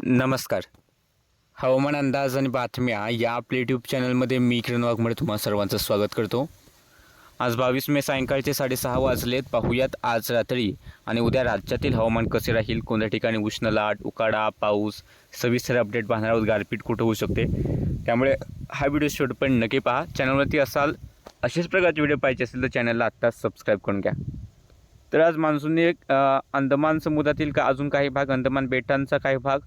नमस्कार. हवामान अंदाज आणि बातम्या या आपल्या यूट्यूब चॅनलमध्ये मी किरण वाघमोडे तुम्हाला सर्वांचं स्वागत करतो. आज बावीस मे सायंकाळचे साडेसहा वाजलेत. पाहूयात आज रात्री आणि उद्या राज्यातील हवामान कसे राहील कोणत्या ठिकाणी उष्ण लाट उकाडा पाऊस सविस्तर अपडेट पाहणार आहोत गारपीट कुठं होऊ शकते? त्यामुळे हा व्हिडिओ शेवटपर्यंत नक्की पहा. चॅनलवरती असाल अशाच प्रकारचे व्हिडिओ पाहिजे असेल तर चॅनलला आत्ताच सबस्क्राईब करून घ्या. तर आज मान्सूनने एक अंदमान समुद्रातील का अजून काही भाग अंदमान बेटांचा काही भाग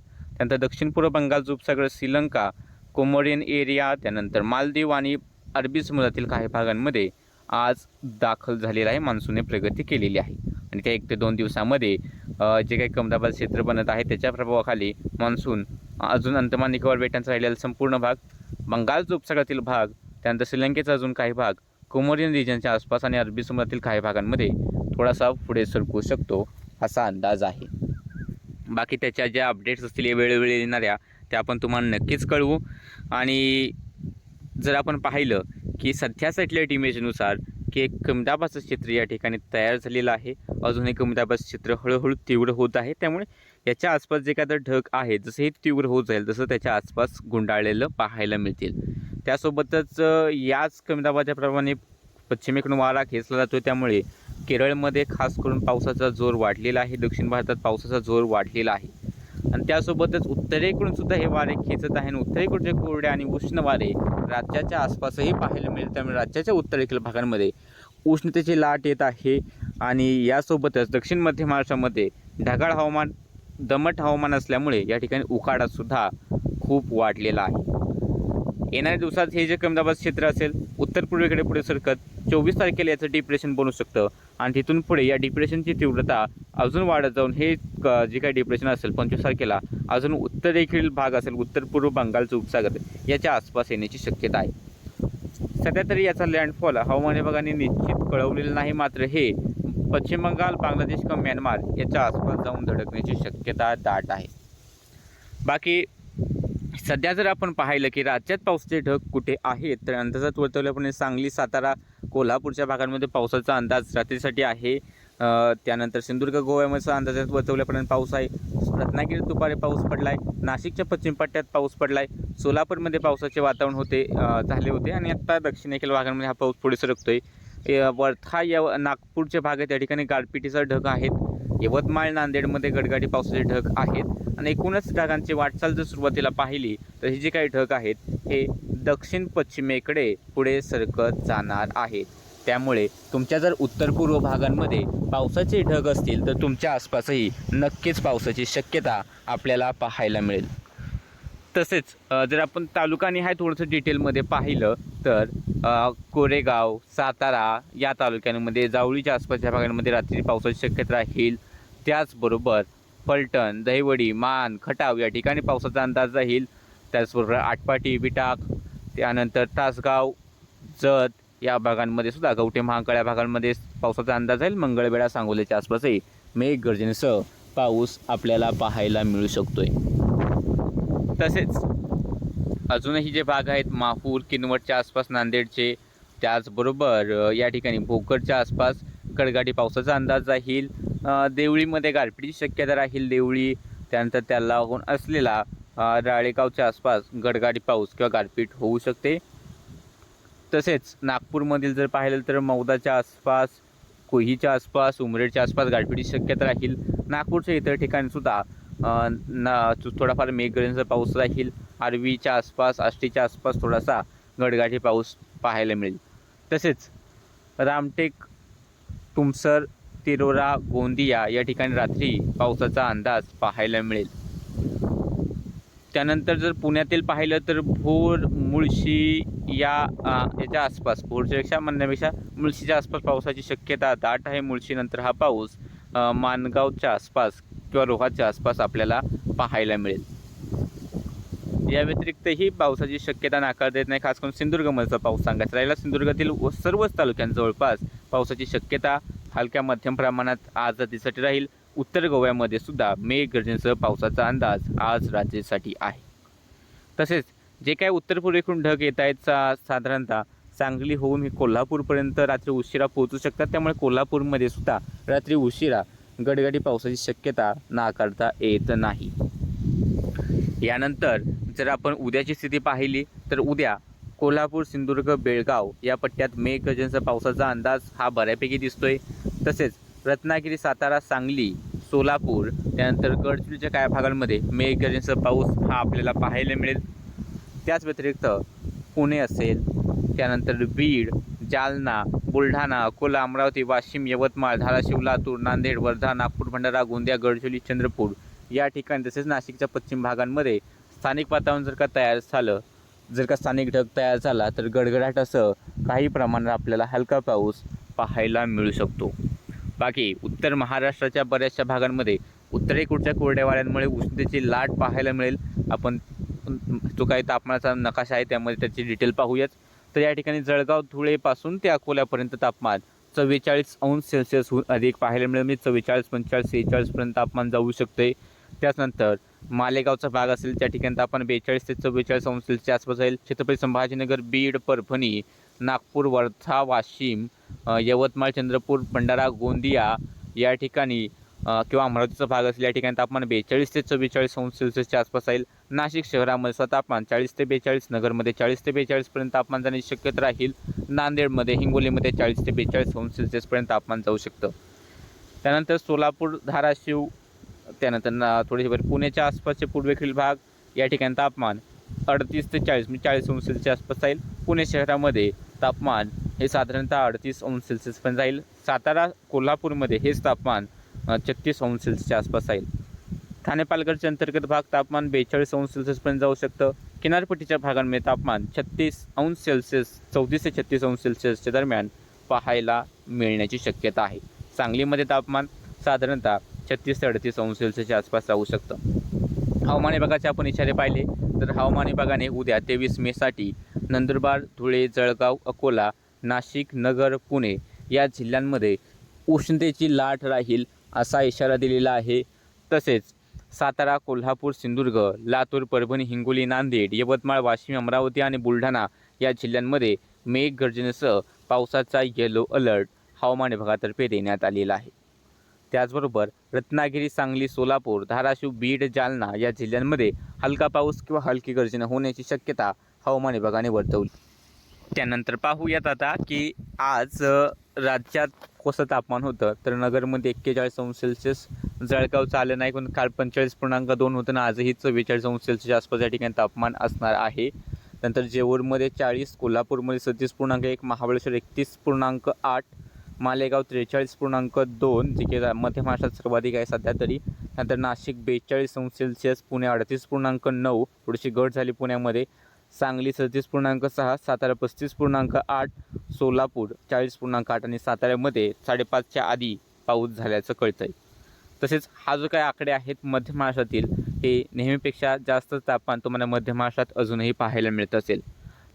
त्यानंतर दक्षिण पूर्व बंगाल उपसागर श्रीलंका कोमोरियन एरिया त्यानंतर मालदीव आणि अरबी समुद्रातील काही भागांमध्ये आज दाखल झालेला आहे. मान्सूनने प्रगती केलेली आहे. आणि त्या एक ते दोन दिवसामध्ये जे काही कमदाबाद क्षेत्र बनत आहे त्याच्या प्रभावाखाली मान्सून अजून अंतमान निकोबार बेटांचा राहिलेला संपूर्ण भाग बंगाल उपसागरातील भाग त्यानंतर श्रीलंकेचा अजून काही भाग कोमोरियन रिजनच्या आसपास आणि अरबी समुद्रातील काही भागांमध्ये थोडासा पुढे सरकू शकतो असा अंदाज आहे. बाकी त्याच्या ज्या अपडेट्स असतील या वेळोवेळी येणाऱ्या त्या आपण तुम्हाला नक्कीच कळवू. आणि जर आपण पाहिलं की सध्या सॅटेलाईट इमेजनुसार की एक कमदाबाचं चित्र या ठिकाणी तयार झालेलं आहे. अजून हे कमदाबाचं चित्र हळूहळू तीव्र होत आहे. त्यामुळे याच्या आसपास जे काय तर ढग आहे जसं हे तीव्र होत जाईल तसं त्याच्या आसपास गुंडाळलेलं पाहायला मिळतील. त्यासोबतच याच कमदाबाच्या प्रमाणे पश्चिमेकडून वारा खेचला जातो त्यामुळे केरळमध्ये खास करून पावसाचा जोर वाढलेला आहे. दक्षिण भारतात पावसाचा जोर वाढलेला आहे. आणि त्यासोबतच उत्तरेकडून सुद्धा हे वारे खेचत आहे आणि उत्तरेकडचे कोरडे आणि उष्ण वारे राज्याच्या आसपासही पाहायला मिळेल त्यामुळे राज्याच्या उत्तरेकडील भागांमध्ये उष्णतेची लाट येत आहे. आणि यासोबतच दक्षिण मध्य महाराष्ट्रामध्ये ढगाळ हवामान दमट हवामान असल्यामुळे या ठिकाणी उकाडासुद्धा खूप वाढलेला आहे. येणाऱ्या दिवसात हे जे कमदाबाद क्षेत्र असेल उत्तर पूर्वेकडे पुढे सरकत चोवीस तारखेला याचं डिप्रेशन बनू शकतं. आणि तिथून पुढे या डिप्रेशनची तीव्रता अजून वाढत जाऊन हे क- जे काही डिप्रेशन असेल पंचवीस तारखेला अजून उत्तरेकडील भाग असेल उत्तर पूर्व बंगालचं उपसागर याच्या आसपास येण्याची शक्यता आहे. सध्या तरी याचा लँडफॉल हवामान विभागाने निश्चित कळवलेलं नाही मात्र हे पश्चिम बंगाल बांगलादेश किंवा म्यानमार याच्या आसपास जाऊन धडकण्याची शक्यता दाट आहे. बाकी सध्या जर आपण पाहिलं की राज्यात पावसाचे ढग कुठे आहेत तर अंदाजात वर्तवल्याप्रमाणे सांगली सातारा कोल्हापूरच्या भागांमध्ये पावसाचा अंदाज रात्रीसाठी आहे. त्यानंतर सिंधुदुर्ग गोव्यामध्ये अंदाजात वर्तवल्याप्रमाणे पाऊस आहे. रत्नागिरीत दुपारी पाऊस पडला आहे नाशिकच्या पश्चिम पट्ट्यात पाऊस पडला आहे सोलापूरमध्ये पावसाचे वातावरण होते झाले होते आणि आत्ता दक्षिणेकडील भागांमध्ये हा पाऊस पुढे सरकतो आहे वर्धा या नागपूरच्या भागात या ठिकाणी गारपिटीचा ढग आहेत. यवतमाळ नांदेडमध्ये गडगाडी पावसाचे ढग आहेत. आणि एकूणच ढगांची वाटचाल जर सुरुवातीला पाहिली तर हे जे काही ढग आहेत हे दक्षिण पश्चिमेकडे पुढे सरकत जाणार आहेत. त्यामुळे तुमच्या जर उत्तर पूर्व भागांमध्ये पावसाचे ढग असतील तर तुमच्या आसपासही नक्कीच पावसाची शक्यता आपल्याला पाहायला मिळेल. तसेच जर आपण तालुकानिहाय थोडंसं डिटेलमध्ये पाहिलं तर कोरेगाव सातारा या तालुक्यांमध्ये जावळीच्या आसपासच्या भागांमध्ये रात्री पावसाची शक्यता राहील. त्याचबरोबर फलटण दहिवडी मान खटाव या ठिकाणी पावसाचा अंदाज राहील. त्याचबरोबर आटपाटी विटाक त्यानंतर तासगाव जत या भागांमध्ये सुद्धा गवठे महाकाळ्या भागांमध्ये पावसाचा अंदाज राहील. मंगळवेळा सांगोल्याच्या आसपासही मेघगर्जनेसह पाऊस आपल्याला पाहायला मिळू शकतोय. तसेच अजूनही जे भाग आहेत माहूर किनवटच्या आसपास नांदेडचे त्याचबरोबर या ठिकाणी भोकरच्या आसपास गडगाडी पावसाचा अंदाज राहील. देवळीमध्ये गारपीटची शक्यता राहील. देवळी त्यानंतर त्याला लागून असलेला राळेगावच्या आसपास गडगाडी पाऊस किंवा गारपीट होऊ शकते. तसेच नागपूरमधील जर पाहिलं तर मौदाच्या आसपास कोहीच्या आसपास उमरेडच्या आसपास गारपीटची शक्यता राहील. नागपूरच्या इतर ठिकाणीसुद्धा ना थोडाफार मेघगर्जनेचा पाऊस राहील. आर्वीच्या आसपास आष्टीच्या आसपास थोडासा गडगाठी पाऊस पाहायला मिळेल. तसेच रामटेक तुमसर तिरोरा गोंदिया या ठिकाणी रात्री पावसाचा अंदाज पाहायला मिळेल. त्यानंतर जर पुण्यातील पाहिलं तर भोर मुळशी या याच्या आसपास भोरच्यापेक्षा म्हणण्यापेक्षा मुळशीच्या आसपास पावसाची शक्यता दाट आहे. मुळशीनंतर हा पाऊस मानगावच्या आसपास किंवा रोहाच्या आसपास आपल्याला पाहायला मिळेल. या व्यतिरिक्तही पावसाची शक्यता नाकारता येत नाही. खास करून सिंधुदुर्गमधचा पाऊस सांगायचा राहिला सिंधुदुर्गातील व सर्वच तालुक्यांजवळपास पावसाची शक्यता हलक्या मध्यम प्रमाणात आज रात्रीसाठी राहील. उत्तर गोव्यामध्ये सुद्धा मेघगर्जनेसह पावसाचा अंदाज आज रात्रीसाठी आहे. तसेच जे काय उत्तर पूर्वेकडून ढग येत आहेत सा साधारणतः सांगली होऊन हे कोल्हापूरपर्यंत रात्री उशिरा पोहोचू शकतात. त्यामुळे कोल्हापूरमध्ये सुद्धा रात्री उशिरा गडगडी पावसाची शक्यता नाकारता येत नाही. यानंतर जर आपण उद्याची स्थिती पाहिली तर उद्या कोल्हापूर सिंधुदुर्ग बेळगाव या पट्ट्यात मेघगर्जनेचा पावसाचा अंदाज हा बऱ्यापैकी दिसतोय. तसेच रत्नागिरी सातारा सांगली सोलापूर त्यानंतर गडचिरोलीच्या काही भागांमध्ये मेघगर्जनेचा पाऊस हा आपल्याला पाहायला मिळेल. त्याच व्यतिरिक्त पुणे असेल त्यानंतर बीड जालना बुलढाणा अकोला अमरावती वाशिम यवतमाळ धाराशिव लातूर नांदेड वर्धा नागपूर भंडारा गोंदिया गडचिरोली चंद्रपूर या ठिकाणी तसेच नाशिकच्या पश्चिम भागांमध्ये स्थानिक वातावरण जर का तयार झालं जर का स्थानिक ढग तयार झाला तर गडगडाट असं काही प्रमाणात आपल्याला हलका पाऊस पाहायला मिळू शकतो. बाकी उत्तर महाराष्ट्राच्या बऱ्याचशा भागांमध्ये उत्तरेकडच्या कोरड्या वाऱ्यांमुळे उष्णतेची लाट पाहायला मिळेल. आपण जो काही तापमानाचा नकाशा आहे त्यामध्ये त्याची डिटेल पाहूयात. तर या ठिकाणी जळगाव धुळेपासून ते अकोल्यापर्यंत तापमान चव्वेचाळीस अंश सेल्सिअसहून अधिक पाहायला मिळेल. म्हणजे चव्वेचाळीस पंचेचाळीस सेहेचाळीसपर्यंत तापमान जाऊ शकते त्याचनंतर मालेगावचा भाग असेल त्या ठिकाणी तापमान बेचाळीस ते चव्वेचाळीस अंश सेल्सिअसच्या आसपास जाईल. छत्रपती संभाजीनगर बीड परभणी नागपूर वर्धा वाशिम यवतमाळ चंद्रपूर भंडारा गोंदिया या ठिकाणी किंवा अमरावतीचा भाग असेल या ठिकाणी तापमान बेचाळीस ते चव्वेचाळीस अंश सेल्सिअसच्या आसपास राहील नाशिक शहरामध्ये सुद्धा तापमान चाळीस ते बेचाळीस नगरमध्ये चाळीस ते बेचाळीसपर्यंत तापमान जाण्याची शक्यता राहील. नांदेडमध्ये हिंगोलीमध्ये चाळीस ते बेचाळीस अंश सेल्सिअसपर्यंत तापमान जाऊ शकतं. त्यानंतर सोलापूर धाराशिव त्यानंतर ना थोडेसे पुण्याच्या आसपासचे पूर्वेकडील भाग या ठिकाणी तापमान अडतीस ते चाळीस म्हणजे चाळीस अंश सेल्सिअसच्या आसपास जाईल. पुणे शहरामध्ये तापमान हे साधारणतः अडतीस अंश सेल्सिअस पण जाईल. सातारा कोल्हापूरमध्ये हेच तापमान छत्तीस अंश सेल्सिअसच्या आसपास जाईल. ठाणे पालघरच्या अंतर्गत भाग तापमान बेचाळीस अंश सेल्सिअसपर्यंत जाऊ शकतं. किनारपट्टीच्या भागांमध्ये तापमान छत्तीस अंश सेल्सिअस चौतीस ते छत्तीस अंश सेल्सिअसच्या दरम्यान पाहायला मिळण्याची शक्यता आहे. सांगलीमध्ये तापमान साधारणतः छत्तीस ते अडतीस अंश सेल्सिअसच्या आसपास राहू शकतं. हवामान विभागाचे आपण इशारे पाहिले तर हवामान विभागाने उद्या तेवीस मेसाठी नंदुरबार धुळे जळगाव अकोला नाशिक नगर पुणे या जिल्ह्यांमध्ये उष्णतेची लाट राहील असा इशारा दिलेला आहे. तसेच सातारा कोल्हापूर सिंधुदुर्ग लातूर परभणी हिंगोली नांदेड यवतमाळ वाशिम अमरावती आणि बुलढाणा या जिल्ह्यांमध्ये मेघगर्जनेसह पावसाचा येलो अलर्ट हवामान विभागातर्फे देण्यात आलेला आहे. त्याचबरोबर रत्नागिरी सांगली सोलापूर धाराशिव बीड जालना या जिल्ह्यांमध्ये हलका पाऊस किंवा हलकी गर्जना होण्याची शक्यता हवामान विभागाने वर्तवली. त्यानंतर पाहूयात आता की आज राज्यात कसं तापमान होतं? तर नगरमध्ये एक्केचाळीस अंश सेल्सिअस जळगावचं आलं नाही पण काल पंचेचाळीस पूर्णांक दोन होतं ना आजही चव्वेचाळीस अंश सेल्सिअसच्या आसपास या ठिकाणी तापमान असणार आहे. नंतर जेऊरमध्ये चाळीस कोल्हापूरमध्ये सत्तीस पूर्णांक एक महाबळेश्वर एकतीस पूर्णांक आठ मालेगाव त्रेचाळीस पूर्णांक दोन जे की मध्य महाराष्ट्रात सर्वाधिक आहे सध्या तरी. नंतर नाशिक बेचाळीस अंश सेल्सिअस पुणे अडतीस पूर्णांक नऊ थोडीशी घट झाली पुण्यामध्ये. सांगली सदतीस पूर्णांक सहा सातारा पस्तीस पूर्णांक आठ सोलापूर चाळीस पूर्णांक आठ आणि साताऱ्यामध्ये साडेपाचच्या आधी पाऊस झाल्याचं कळतं आहे तसेच हा जो काही आकडे आहेत मध्य महाराष्ट्रातील हे नेहमीपेक्षा जास्त तापमान तुम्हाला मध्य महाराष्ट्रात अजूनही पाहायला मिळत असेल.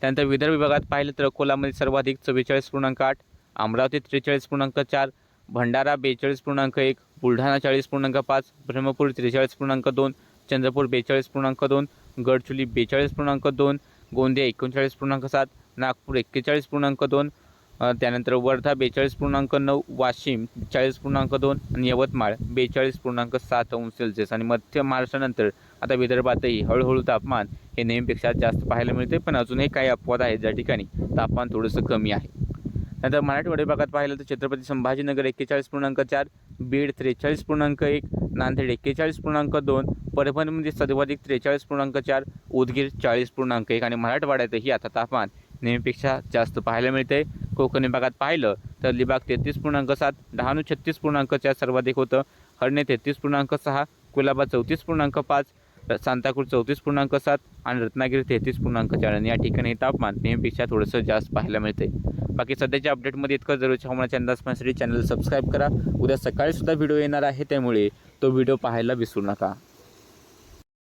त्यानंतर विदर्भ विभागात पाहिलं तर अकोलामध्ये सर्वाधिक चव्वेचाळीस पूर्णांक आठ अमरावती त्रेचाळीस पूर्णांक चार भंडारा बेचाळीस पूर्णांक एक बुलढाणा चाळीस पूर्णांक पाच ब्रह्मपूर त्रेचाळीस पूर्णांक दोन चंद्रपूर बेचाळीस पूर्णांक दोन गडचुली बेचाळीस पूर्णांक दोन गोंदिया एकोणचाळीस पूर्णांक सात नागपूर एक्केचाळीस पूर्णांक दोन त्यानंतर वर्धा बेचाळीस पूर्णांक नऊ वाशिम चाळीस पूर्णांक दोन आणि यवतमाळ बेचाळीस पूर्णांक सात अंश सेल्सिअस. आणि मध्य महाराष्ट्रानंतर आता विदर्भातही हळूहळू तापमान हे नेहमीपेक्षा जास्त पाहायला मिळते पण अजूनही काही अपवाद आहेत ज्या ठिकाणी तापमान थोडंसं कमी आहे. नंतर मराठवाडी भागात पाहिलं तर छत्रपती संभाजीनगर एक्केचाळीस पूर्णांक चार बीड त्रेचाळीस पूर्णांक एक नांदेड एक्केचाळीस पूर्णांक दोन परभणीमध्ये म्हणजे सर्वाधिक त्रेचाळीस पूर्णांक चार उदगीर चाळीस पूर्णांक एक आणि मराठवाड्यातही आता तापमान नेहमीपेक्षा जास्त पाहायला मिळते कोकण विभागात पाहिलं तर लिबाग तेहतीस पूर्णांक सात डहाणू छत्तीस पूर्णांक चार सर्वाधिक होतं. हरणे तेहतीस पूर्णांक सहा कुलाबा चौतीस पूर्णांक पाच सांताक्रूज चौतीस पूर्णांक सात आणि रत्नागिरी तेहतीस पूर्णांक चार. आणि या ठिकाणी तापमान नेहमीपेक्षा थोडंसं जास्त पाहायला मिळते बाकी सध्याच्या अपडेटमध्ये इतकं जरूरच्या हवामानाच्या अंदाज पाहण्यासाठी चॅनल सबस्क्राईब करा. उद्या सकाळीसुद्धा व्हिडिओ येणार आहे. त्यामुळे तो व्हिडिओ पाहायला विसरू नका.